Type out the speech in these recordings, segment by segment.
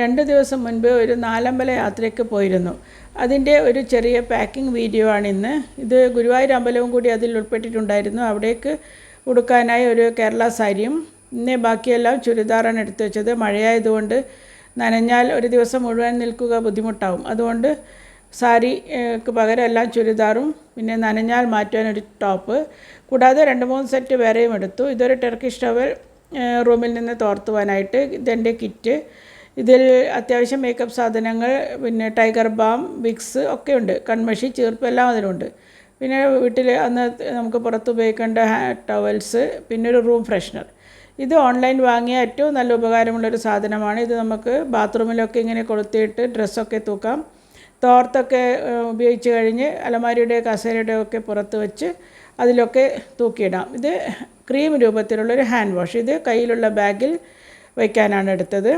രണ്ട് ദിവസം മുൻപ് ഒരു നാലമ്പല യാത്രയ്ക്ക് പോയിരുന്നു. അതിന്റെ ഒരു ചെറിയ പാക്കിംഗ് വീഡിയോ ആണ് ഇന്ന് ഇത് ഗുരുവായൂർ അമ്പലവും കൂടി അതിൽ ഉൾപ്പെട്ടിട്ടുണ്ടായിരുന്നു. അവിടേക്ക് ഉടുക്കാനായി ഒരു കേരള സാരിയും പിന്നെ ബാക്കിയെല്ലാം ചുരിദാറാണ് എടുത്തു വെച്ചത്. മഴയായതുകൊണ്ട് നനഞ്ഞാൽ ഒരു ദിവസം മുഴുവൻ നിൽക്കുക ബുദ്ധിമുട്ടാവും. അതുകൊണ്ട് സാരിക്ക് പകരം എല്ലാം ചുരിദാറും പിന്നെ നനഞ്ഞാൽ മാറ്റാൻ ഒരു ടോപ്പ്. കൂടാതെ രണ്ട് മൂന്ന് സെറ്റ് വേറെയും എടുത്തു. ഇതൊരു ടെർക്കിഷ് ടവൽ റൂമിൽ നിന്ന് തോർത്തുവാനായിട്ട്. ഇതെന്റെ കിറ്റ്. ഇതിൽ അത്യാവശ്യം മേക്കപ്പ് സാധനങ്ങൾ പിന്നെ ടൈഗർ ബാം വിക്സ് ഒക്കെ ഉണ്ട്. കൺമഷി ചീർപ്പ് എല്ലാം അതിലുണ്ട്. പിന്നെ വീട്ടിൽ അന്ന് നമുക്ക് പുറത്ത് ഉപയോഗിക്കേണ്ട ടവൽസ് പിന്നെ ഒരു റൂം ഫ്രഷ്നർ ഇത് ഓൺലൈൻ വാങ്ങിയ ഏറ്റവും നല്ല ഉപകാരമുള്ളൊരു സാധനമാണ്. ഇത് നമുക്ക് ബാത്റൂമിലൊക്കെ ഇങ്ങനെ കൊളുത്തിയിട്ട് ഡ്രസ്സൊക്കെ തൂക്കാം. തോർത്തൊക്കെ ഉപയോഗിച്ച് കഴിഞ്ഞ് അലമാരിയുടെ കസേരയുടെ ഒക്കെ പുറത്ത് വെച്ച് അതിലൊക്കെ തൂക്കിയിടാം. ഇത് ക്രീം രൂപത്തിലുള്ളൊരു ഹാൻഡ് വാഷ് ഇത് കയ്യിലുള്ള ബാഗിൽ വയ്ക്കാനാണ് എടുത്തത്.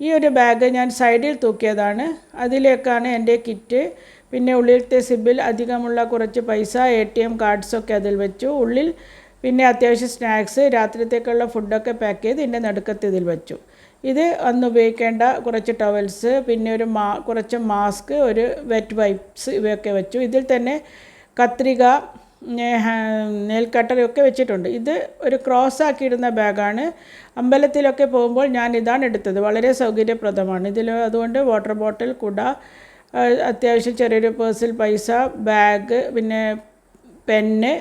ഈ ഒരു ബാഗ് ഞാൻ സൈഡിൽ തൂക്കിയതാണ്. അതിലേക്കാണ് എന്റെ കിറ്റ്. പിന്നെ ഉള്ളിലത്തെ സിബിൽ അധികമുള്ള കുറച്ച് പൈസ എ ടി എം കാർഡ്സൊക്കെ അതിൽ വെച്ചു. ഉള്ളിൽ പിന്നെ അത്യാവശ്യം സ്നാക്സ് രാത്രിത്തേക്കുള്ള ഫുഡൊക്കെ പാക്ക് ചെയ്ത് ഇതിന്റെ നടുക്കത്ത് ഇതിൽ വെച്ചു. ഇത് അന്ന് ഉപയോഗിക്കേണ്ട കുറച്ച് ടവൽസ് പിന്നെ ഒരു മാ കുറച്ച് മാസ്ക് ഒരു വെറ്റ് വൈപ്സ് ഇവയൊക്കെ വെച്ചു. ഇതിൽ തന്നെ കത്രിക നെയിൽ ഒക്കെ വെച്ചിട്ടുണ്ട്. ഇത് ഒരു ക്രോസ് ആക്കിയിടുന്ന ബാഗാണ്. അമ്പലത്തിലൊക്കെ പോകുമ്പോൾ ഞാൻ ഇതാണ് എടുത്തത്. വളരെ സൗകര്യപ്രദമാണ്. ഇതിൽ അതുകൊണ്ട് വാട്ടർ ബോട്ടിൽ കുട അത്യാവശ്യം ചെറിയൊരു പേഴ്സിൽ പൈസ ബാഗ് പിന്നെ പെന്ന്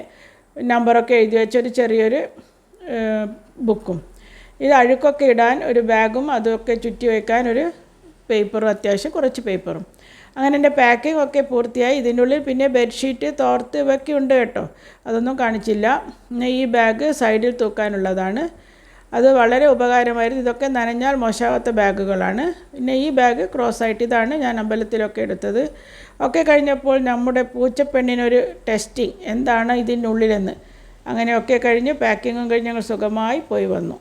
നമ്പറൊക്കെ എഴുതി വെച്ചൊരു ചെറിയൊരു ബുക്കും. ഇത് അഴുക്കൊക്കെ ഇടാൻ ഒരു ബാഗും അതൊക്കെ ചുറ്റി വയ്ക്കാൻ ഒരു പേപ്പറും അത്യാവശ്യം കുറച്ച് പേപ്പറും. അങ്ങനെ എന്റെ പാക്കിംഗ് ഒക്കെ പൂർത്തിയായി. ഇതിനുള്ളിൽ പിന്നെ ബെഡ്ഷീറ്റ് തോർത്ത് ഇവയൊക്കെ ഉണ്ട് കേട്ടോ. അതൊന്നും കാണിച്ചില്ല. പിന്നെ ഈ ബാഗ് സൈഡിൽ തൂക്കാനുള്ളതാണ്. അത് വളരെ ഉപകാരമായിരുന്നു. ഇതൊക്കെ നനഞ്ഞാൽ മോശാവാത്ത ബാഗുകളാണ്. പിന്നെ ഈ ബാഗ് ക്രോസ് ആയിട്ട് ഇതാണ് ഞാൻ അമ്പലത്തിലൊക്കെ എടുത്തത്. ഒക്കെ കഴിഞ്ഞപ്പോൾ നമ്മുടെ പൂച്ചപ്പെണ്ണിനൊരു ടെസ്റ്റിംഗ് എന്താണ് ഇതിന്റെ ഉള്ളിലെന്ന്. അങ്ങനെയൊക്കെ കഴിഞ്ഞ് പാക്കിങ്ങും കഴിഞ്ഞ് ഞങ്ങൾ സുഖമായി പോയി വന്നു.